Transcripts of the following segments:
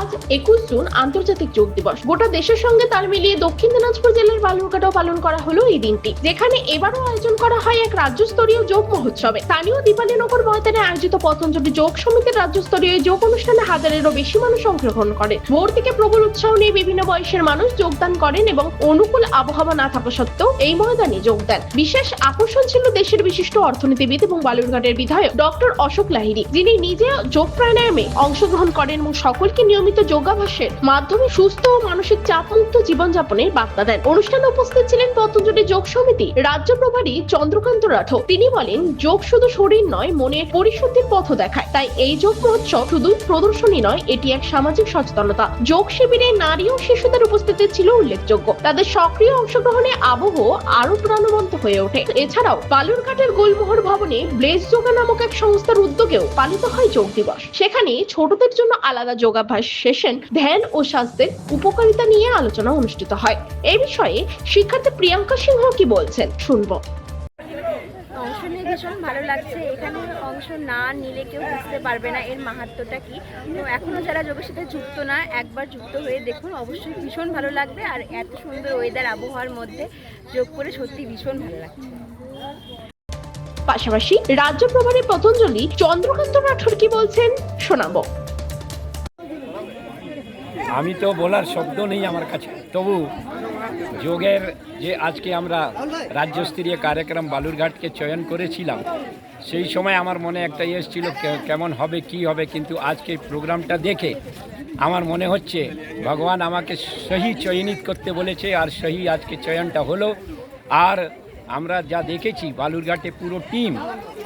আজ একুশ জুন আন্তর্জাতিক যোগ দিবস। গোটা দেশের সঙ্গে তাল মিলিয়ে দক্ষিণ দিনাজপুর জেলার বালুরঘাটেও পালন করা হলো এই দিনটি। যেখানে এবারও আয়োজন করা হয় এক রাজ্য স্তরীয় যোগ মহোৎসবে। স্থানীয় দীপালীনগর ময়দানে আয়োজিত পতঞ্জলি যোগ সমিতির রাজ্যস্তরীয় এই যোগ অনুষ্ঠানে হাজারেরও বেশি মানুষ অংশগ্রহণ করে ভোর থেকে প্রবল উৎসাহ নিয়ে বিভিন্ন বয়সের মানুষ যোগদান করেন এবং অনুকূল আবহাওয়া না থাকা সত্ত্বেও এই ময়দানে যোগ দেন। বিশেষ আকর্ষণ ছিল দেশের বিশিষ্ট অর্থনীতিবিদ এবং বালুরঘাটের বিধায়ক ডক্টর অশোক লাহিড়ী, যিনি নিজে যোগ প্রাণায়ামে অংশগ্রহণ করেন এবং সকলকে নিয়মিত যোগাভ্যাসের মাধ্যমে সুস্থ ও মানসিক চাপমুক্ত জীবনযাপনের বার্তা দেন। অনুষ্ঠানে উপস্থিত ছিলেন পতঞ্জলি যোগ সমিতি রাজ্য প্রভারী চন্দ্রকান্ত রাঠো। তিনি বলেন, যোগ শুধু শরীর নয়, মনের পরিশুদ্ধির পথ দেখায়। তাই এই যোগ মহোৎসব শুধু প্রদর্শনী নয়, এটি এক সামাজিক সচেতনতা। যোগ শিবিরে নারী ও শিশুদের উপস্থিতি ছিল উল্লেখযোগ্য। তাদের সক্রিয় অংশগ্রহণে আবহ আরও প্রাণবন্ত হয়ে ওঠে। এছাড়াও বালুরঘাটের গোলমোহর ভবনে ব্লেজ যোগা নামক এক সংস্থার উদ্যোগেও পালিত হয় যোগ দিবস। সেখানে ছোটদের জন্য আলাদা যোগাভ্যাস সেশন ধ্যান ও স্বাস্থ্যের উপকারিতা নিয়ে আলোচনা অনুষ্ঠিত হয়। এই বিষয়ে শিক্ষার্থী প্রিয়াঙ্কা সিংহ কি বলছেন? শুনব। অংশ নিয়ে ভীষণ ভালো লাগছে। এখানে অংশ না নিলে কেউ বুঝতে পারবে না এর মাহাত্ম্যটা কি। তো এখনও যারা যোগের সাথে যুক্ত না একবার যুক্ত হয়ে দেখুন। অবশ্যই ভীষণ ভালো লাগবে আর এত সুন্দর ওয়েদার আবহাওয়ার মধ্যে যোগ করে সত্যি ভীষণ ভালো লাগছে। পাশাপাশি রাজ্য প্রভারী পতঞ্জলি চন্দ্রকান্ত রাঠোর কি বলছেন? শোনাবো। আমি তো বলার শব্দ নেই আমার কাছে। তবু যোগের যে আজকে আমরা রাজ্যস্তরীয় কার্যক্রম বালুরঘাটকে চয়ন করেছিলাম, সেই সময় আমার মনে একটা ইয়ে ছিল কেমন হবে, কি হবে, কিন্তু আজকে প্রোগ্রামটা দেখে আমার মনে হচ্ছে ভগবান আমাকে সহি চয়নিত করতে বলেছে আর সহি আজকে চয়নটা হলো। আর আমরা যা দেখেছি, বালুরঘাটে পুরো টিম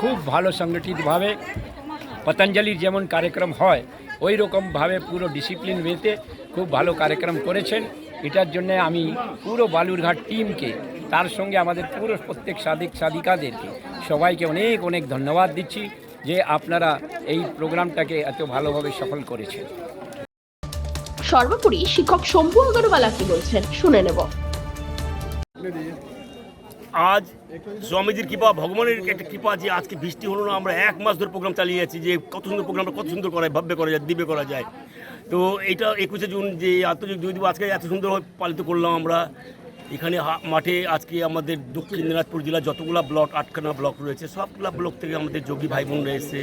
খুব ভালো সংগঠিতভাবে, পতঞ্জলির যেমন কার্যক্রম হয় ওই রকমভাবে পুরো ডিসিপ্লিন মেতে খুব ভালো কার্যক্রম করেছেন। এটার জন্য আমি পুরো বালুরঘাট টিমকে তার সঙ্গে আমাদের পুরো প্রত্যেক সাদিক সাদিকাদেরকে সবাইকে অনেক অনেক ধন্যবাদ দিচ্ছি যে আপনারা এই প্রোগ্রামটাকে এত ভালোভাবে সফল করেছেন। সর্বোপরি শিক্ষক শম্ভু আগরওয়ালা কি বলছেন? শুনে নেব। আজ স্বামীজির কৃপা, ভগবানের একটা কৃপা যে আজকে বৃষ্টি হলো না, আমরা এক মাস ধরে প্রোগ্রাম চালিয়ে যাচ্ছি যে কত সুন্দর প্রোগ্রামটা কত সুন্দর করা ভব্য করা যায়, দিব্য করা যায়। তো এটা একুশে জুন যে আন্তর্জাতিক যোগ দিবস, আজকে এত সুন্দরভাবে পালিত করলাম আমরা। এখানে মাঠে আজকে আমাদের দক্ষিণ দিনাজপুর জেলার যতগুলা ব্লক, আটখানা ব্লক রয়েছে, সবগুলা ব্লক থেকে আমাদের যোগী ভাই বোনরা এসেছে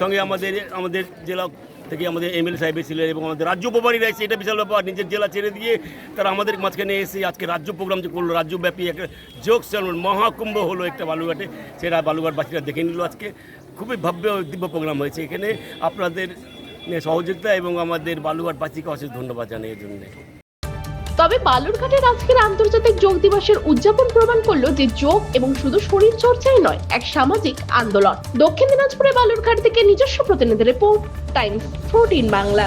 সঙ্গে আমাদের আমাদের জেলা থেকে আমাদের এমএলএ সাহেব ছিলেন এবং আমাদের রাজ্য প্রভারীরা রয়েছে এটা বিশাল ব্যাপার, নিজের জেলা ছেড়ে দিয়ে তারা আমাদের মাঝখানে এসে আজকে রাজ্য প্রোগ্রাম যে করল, রাজ্যব্যাপী একটা যোগ সেলন মহাকুম্ভ হলো একটা বালুঘাটে সেটা বালুঘাটবাসীরা দেখে নিল আজকে। খুবই ভব্য দিব্য প্রোগ্রাম হয়েছে এখানে। আপনাদের সহযোগিতা এবং আমাদের বালুঘাটবাসীকে অশেষ ধন্যবাদ জানাই এর জন্য। তবে বালুরঘাটের আজকের আন্তর্জাতিক যোগ দিবসের উদযাপন প্রমাণ করল যে যোগ এবং শুধু শরীর চর্চাই নয়, এক সামাজিক আন্দোলন। দক্ষিণ দিনাজপুরে বালুরঘাট থেকে নিজস্ব প্রতিনিধি রিপোর্ট, টাইমস ফোরটিন বাংলা।